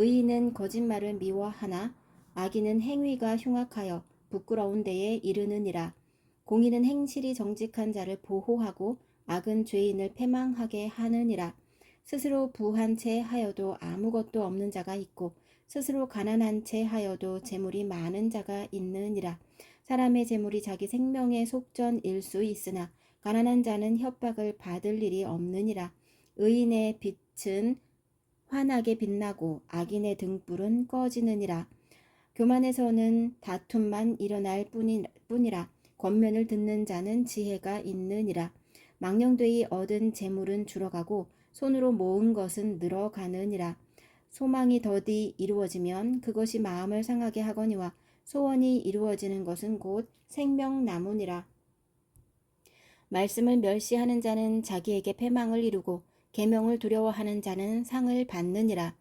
의인은 거짓말을 미워하나 악인은 행위가 흉악하여 부끄러운 데에 이르느니라. 공의는 행실이 정직한 자를 보호하고 악은 죄인을 패망하게 하느니라. 스스로 부한 채 하여도 아무것도 없는 자가 있고 스스로 가난한 채 하여도 재물이 많은 자가 있느니라. 사람의 재물이 자기 생명의 속전일 수 있으나 가난한 자는 협박을 받을 일이 없느니라. 의인의 빛은 환하게 빛나고 악인의 등불은 꺼지느니라. 교만에서는 다툼만 일어날 뿐이, 뿐이라. 권면을 듣는 자는 지혜가 있느니라. 망령되이 얻은 재물은 줄어가고 손으로 모은 것은 늘어가느니라. 소망이 더디 이루어지면 그것이 마음을 상하게 하거니와 소원이 이루어지는 것은 곧 생명나무니라. 말씀을 멸시하는 자는 자기에게 패망을 이루고 계명을 두려워하는 자는 상을 받느니라.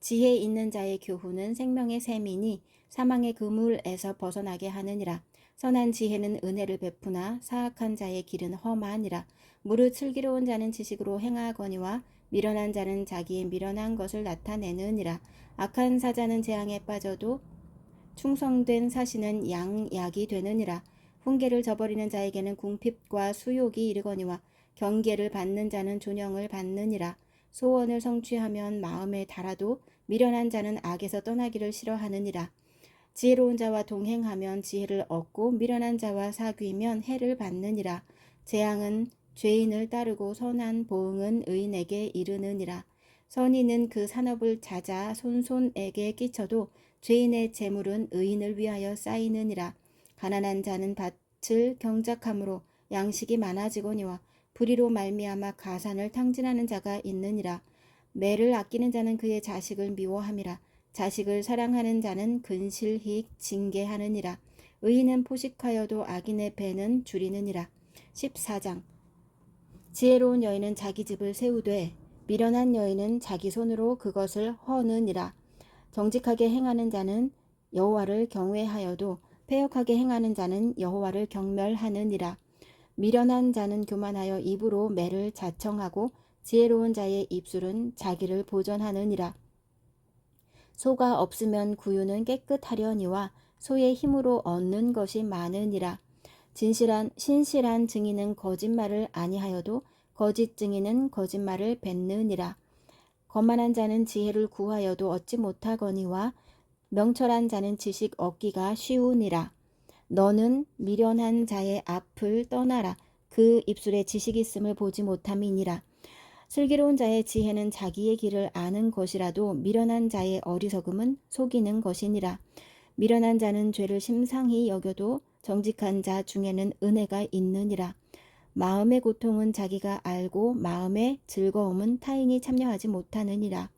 지혜 있는 자의 교훈은 생명의 샘이니 사망의 그물에서 벗어나게 하느니라. 선한 지혜는 은혜를 베푸나 사악한 자의 길은 험하니라. 무릇 슬기로운 자는 지식으로 행하거니와 미련한 자는 자기의 미련한 것을 나타내느니라. 악한 사자는 재앙에 빠져도 충성된 사신은 양약이 되느니라. 훈계를 저버리는 자에게는 궁핍과 수욕이 이르거니와 경계를 받는 자는 존영을 받느니라. 소원을 성취하면 마음에 달아도 미련한 자는 악에서 떠나기를 싫어하느니라. 지혜로운 자와 동행하면 지혜를 얻고 미련한 자와 사귀면 해를 받느니라. 재앙은 죄인을 따르고 선한 보응은 의인에게 이르느니라. 선인은 그 산업을 찾아 손손에게 끼쳐도 죄인의 재물은 의인을 위하여 쌓이느니라. 가난한 자는 밭을 경작함으로 양식이 많아지거니와 불의로 말미암아 가산을 탕진하는 자가 있느니라. 매를 아끼는 자는 그의 자식을 미워함이라. 자식을 사랑하는 자는 근실히 징계하느니라. 의인은 포식하여도 악인의 배는 줄이느니라. 14장 지혜로운 여인은 자기 집을 세우되 미련한 여인은 자기 손으로 그것을 허느니라. 정직하게 행하는 자는 여호와를 경외하여도 패역하게 행하는 자는 여호와를 경멸하느니라. 미련한 자는 교만하여 입으로 매를 자청하고 지혜로운 자의 입술은 자기를 보전하느니라. 소가 없으면 구유는 깨끗하려니와 소의 힘으로 얻는 것이 많으니라. 진실한 신실한 증인은 거짓말을 아니하여도 거짓 증인은 거짓말을 뱉느니라. 거만한 자는 지혜를 구하여도 얻지 못하거니와 명철한 자는 지식 얻기가 쉬우니라. 너는 미련한 자의 앞을 떠나라. 그 입술에 지식 있음을 보지 못함이니라. 슬기로운 자의 지혜는 자기의 길을 아는 것이라도 미련한 자의 어리석음은 속이는 것이니라. 미련한 자는 죄를 심상히 여겨도 정직한 자 중에는 은혜가 있느니라. 마음의 고통은 자기가 알고 마음의 즐거움은 타인이 참여하지 못하느니라.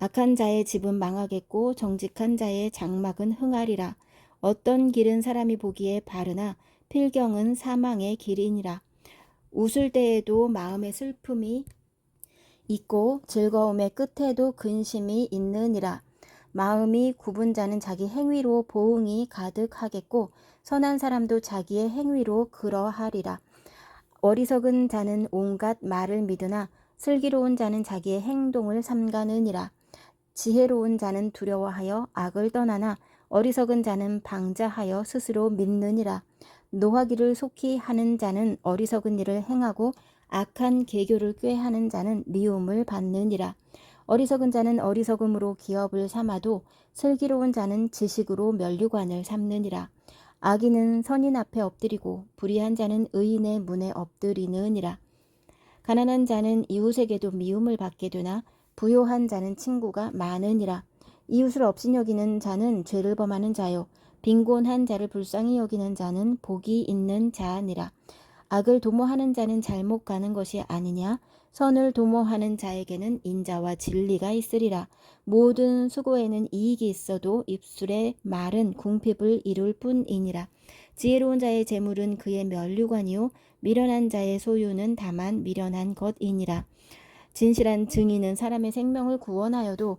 악한 자의 집은 망하겠고 정직한 자의 장막은 흥하리라. 어떤 길은 사람이 보기에 바르나 필경은 사망의 길이니라. 웃을 때에도 마음의 슬픔이 있고 즐거움의 끝에도 근심이 있느니라. 마음이 굽은 자는 자기 행위로 보응이 가득하겠고 선한 사람도 자기의 행위로 그러하리라. 어리석은 자는 온갖 말을 믿으나 슬기로운 자는 자기의 행동을 삼가느니라. 지혜로운 자는 두려워하여 악을 떠나나 어리석은 자는 방자하여 스스로 믿느니라. 노하기를 속히 하는 자는 어리석은 일을 행하고 악한 계교를 꾀하는 자는 미움을 받느니라. 어리석은 자는 어리석음으로 기업을 삼아도 슬기로운 자는 지식으로 면류관을 삼느니라. 악인은 선인 앞에 엎드리고 불의한 자는 의인의 문에 엎드리느니라. 가난한 자는 이웃에게도 미움을 받게 되나 부요한 자는 친구가 많으니라. 이웃을 업신여기는 자는 죄를 범하는 자요 빈곤한 자를 불쌍히 여기는 자는 복이 있는 자니라. 악을 도모하는 자는 잘못 가는 것이 아니냐 선을 도모하는 자에게는 인자와 진리가 있으리라. 모든 수고에는 이익이 있어도 입술의 말은 궁핍을 이룰 뿐이니라. 지혜로운 자의 재물은 그의 면류관이요 미련한 자의 소유는 다만 미련한 것이니라. 진실한 증인은 사람의 생명을 구원하여도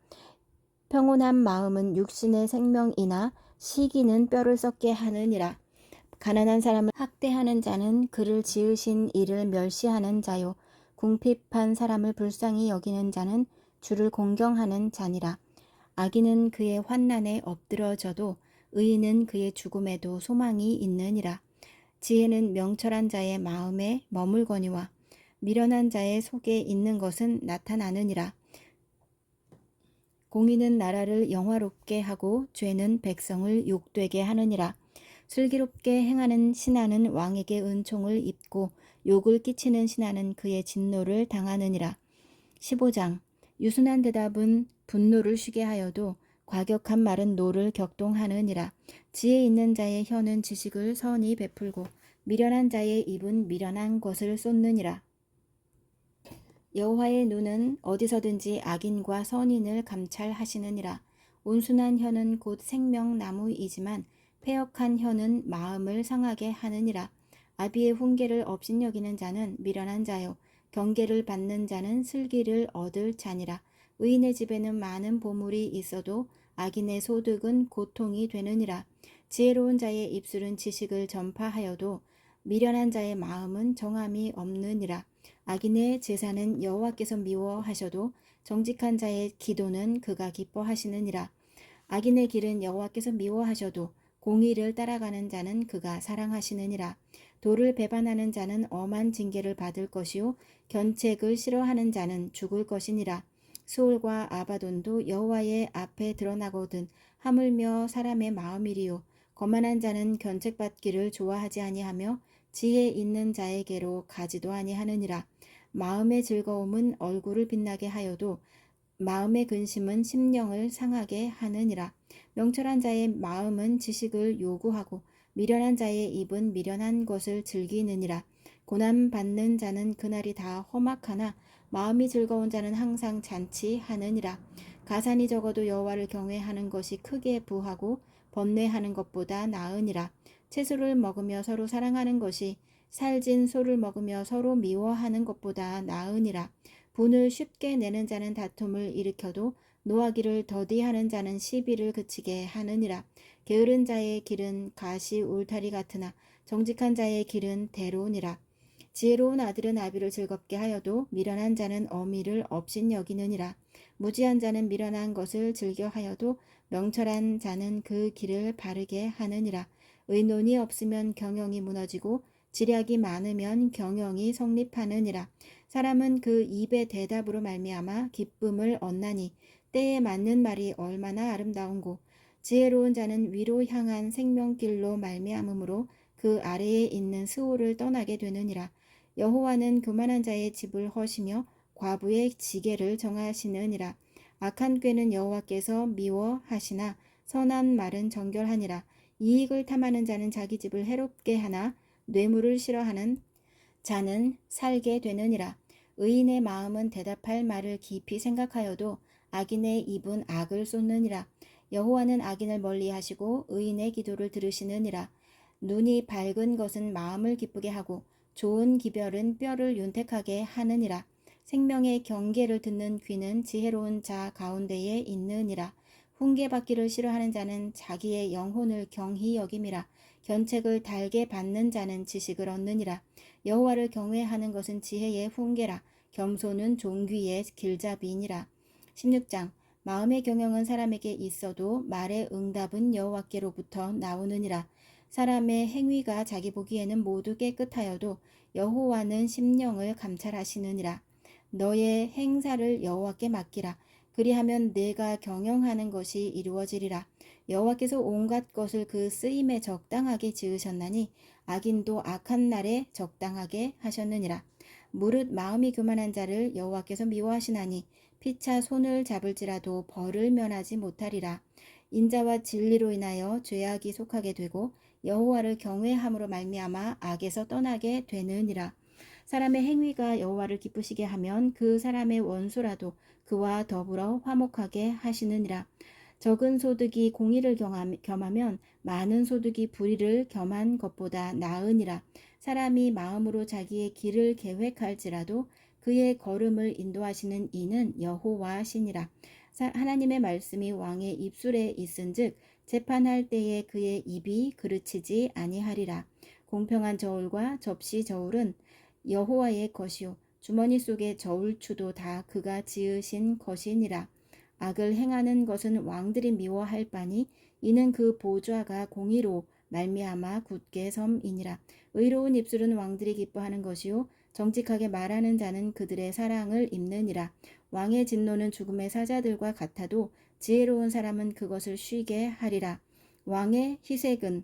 평온한 마음은 육신의 생명이나 시기는 뼈를 썩게 하느니라. 가난한 사람을 학대하는 자는 그를 지으신 이를 멸시하는 자요. 궁핍한 사람을 불쌍히 여기는 자는 주를 공경하는 자니라. 악인은 그의 환난에 엎드러져도 의인은 그의 죽음에도 소망이 있느니라. 지혜는 명철한 자의 마음에 머물거니와 미련한 자의 속에 있는 것은 나타나느니라. 공의는 나라를 영화롭게 하고 죄는 백성을 욕되게 하느니라. 슬기롭게 행하는 신하는 왕에게 은총을 입고 욕을 끼치는 신하는 그의 진노를 당하느니라. 15장 유순한 대답은 분노를 쉬게 하여도 과격한 말은 노를 격동하느니라. 지혜 있는 자의 혀는 지식을 선히 베풀고 미련한 자의 입은 미련한 것을 쏟느니라. 여호와의 눈은 어디서든지 악인과 선인을 감찰하시느니라. 온순한 혀는 곧 생명나무이지만 패역한 혀는 마음을 상하게 하느니라. 아비의 훈계를 업신여기는 자는 미련한 자요 경계를 받는 자는 슬기를 얻을 자니라. 의인의 집에는 많은 보물이 있어도 악인의 소득은 고통이 되느니라. 지혜로운 자의 입술은 지식을 전파하여도 미련한 자의 마음은 정함이 없느니라. 악인의 제사는 여호와께서 미워하셔도 정직한 자의 기도는 그가 기뻐하시느니라. 악인의 길은 여호와께서 미워하셔도 공의를 따라가는 자는 그가 사랑하시느니라. 도를 배반하는 자는 엄한 징계를 받을 것이요 견책을 싫어하는 자는 죽을 것이니라. 수올과 아바돈도 여호와의 앞에 드러나거든 하물며 사람의 마음이리요 거만한 자는 견책받기를 좋아하지 아니하며 지혜 있는 자에게로 가지도 아니하느니라. 마음의 즐거움은 얼굴을 빛나게 하여도 마음의 근심은 심령을 상하게 하느니라. 명철한 자의 마음은 지식을 요구하고 미련한 자의 입은 미련한 것을 즐기느니라. 고난 받는 자는 그날이 다 험악하나 마음이 즐거운 자는 항상 잔치하느니라. 가산이 적어도 여호와를 경외하는 것이 크게 부하고 번뇌하는 것보다 나으니라. 채소를 먹으며 서로 사랑하는 것이 살진 소를 먹으며 서로 미워하는 것보다 나으니라. 분을 쉽게 내는 자는 다툼을 일으켜도 노하기를 더디하는 자는 시비를 그치게 하느니라. 게으른 자의 길은 가시 울타리 같으나 정직한 자의 길은 대로우니라. 지혜로운 아들은 아비를 즐겁게 하여도 미련한 자는 어미를 업신 여기느니라. 무지한 자는 미련한 것을 즐겨 하여도 명철한 자는 그 길을 바르게 하느니라. 의논이 없으면 경영이 무너지고 지략이 많으면 경영이 성립하느니라. 사람은 그 입의 대답으로 말미암아 기쁨을 얻나니 때에 맞는 말이 얼마나 아름다운고 지혜로운 자는 위로 향한 생명길로 말미암으므로 그 아래에 있는 스오를 떠나게 되느니라. 여호와는 교만한 자의 집을 허시며 과부의 지게를 정하시느니라. 악한 꾀는 여호와께서 미워하시나 선한 말은 정결하니라. 이익을 탐하는 자는 자기 집을 해롭게 하나 뇌물을 싫어하는 자는 살게 되느니라. 의인의 마음은 대답할 말을 깊이 생각하여도 악인의 입은 악을 쏟느니라. 여호와는 악인을 멀리하시고 의인의 기도를 들으시느니라. 눈이 밝은 것은 마음을 기쁘게 하고 좋은 기별은 뼈를 윤택하게 하느니라. 생명의 경계를 듣는 귀는 지혜로운 자 가운데에 있느니라. 훈계받기를 싫어하는 자는 자기의 영혼을 경히 여김이라. 견책을 달게 받는 자는 지식을 얻느니라. 여호와를 경외하는 것은 지혜의 훈계라. 겸손은 종귀의 길잡이니라. 16장 마음의 경영은 사람에게 있어도 말의 응답은 여호와께로부터 나오느니라. 사람의 행위가 자기 보기에는 모두 깨끗하여도 여호와는 심령을 감찰하시느니라. 너의 행사를 여호와께 맡기라. 그리하면 내가 경영하는 것이 이루어지리라. 여호와께서 온갖 것을 그 쓰임에 적당하게 지으셨나니 악인도 악한 날에 적당하게 하셨느니라. 무릇 마음이 교만한 자를 여호와께서 미워하시나니 피차 손을 잡을지라도 벌을 면하지 못하리라. 인자와 진리로 인하여 죄악이 속하게 되고 여호와를 경외함으로 말미암아 악에서 떠나게 되느니라. 사람의 행위가 여호와를 기쁘시게 하면 그 사람의 원수라도 그와 더불어 화목하게 하시느니라. 적은 소득이 공의를 겸하면 많은 소득이 불의를 겸한 것보다 나으니라. 사람이 마음으로 자기의 길을 계획할지라도 그의 걸음을 인도하시는 이는 여호와시니라. 하나님의 말씀이 왕의 입술에 있은즉 재판할 때에 그의 입이 그르치지 아니하리라. 공평한 저울과 접시 저울은 여호와의 것이요 주머니 속의 저울추도 다 그가 지으신 것이니라. 악을 행하는 것은 왕들이 미워할 바니 이는 그 보좌가 공의로 말미암아 굳게 섬이니라. 의로운 입술은 왕들이 기뻐하는 것이요 정직하게 말하는 자는 그들의 사랑을 입느니라. 왕의 진노는 죽음의 사자들과 같아도 지혜로운 사람은 그것을 쉬게 하리라. 왕의 희색은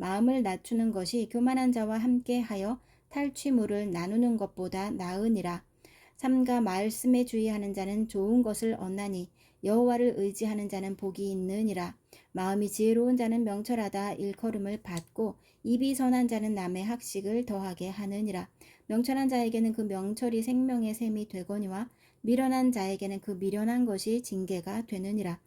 마음을 낮추는 것이 교만한 자와 함께하여 탈취물을 나누는 것보다 나으니라. 삼가 말씀에 주의하는 자는 좋은 것을 얻나니 여호와를 의지하는 자는 복이 있느니라. 마음이 지혜로운 자는 명철하다 일컬음을 받고 입이 선한 자는 남의 학식을 더하게 하느니라. 명철한 자에게는 그 명철이 생명의 셈이 되거니와 미련한 자에게는 그 미련한 것이 징계가 되느니라.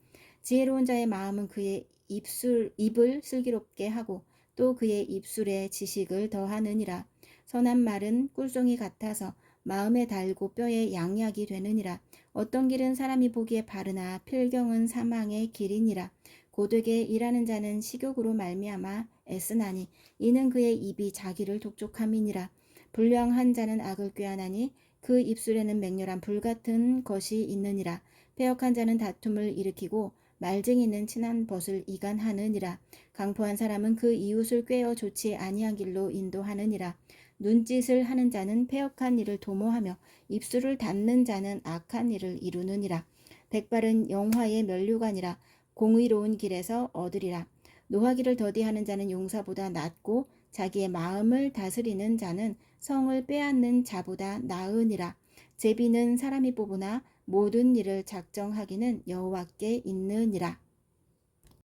지혜로운 자의 마음은 그의 입술 입을 슬기롭게 하고 또 그의 입술에 지식을 더하느니라. 선한 말은 꿀송이 같아서 마음에 달고 뼈에 양약이 되느니라. 어떤 길은 사람이 보기에 바르나 필경은 사망의 길이니라. 고되게 일하는 자는 식욕으로 말미암아 애쓰나니 이는 그의 입이 자기를 독촉함이니라. 불량한 자는 악을 꾀하나니 그 입술에는 맹렬한 불 같은 것이 있느니라. 패역한 자는 다툼을 일으키고 말쟁이는 친한 벗을 이간하느니라. 강포한 사람은 그 이웃을 꾀어 좋지 아니한 길로 인도하느니라. 눈짓을 하는 자는 패역한 일을 도모하며 입술을 닫는 자는 악한 일을 이루느니라. 백발은 영화의 면류관이라 공의로운 길에서 얻으리라. 노하기를 더디하는 자는 용사보다 낫고 자기의 마음을 다스리는 자는 성을 빼앗는 자보다 나으니라. 제비는 사람이 뽑으나 모든 일을 작정하기는 여호와께 있느니라.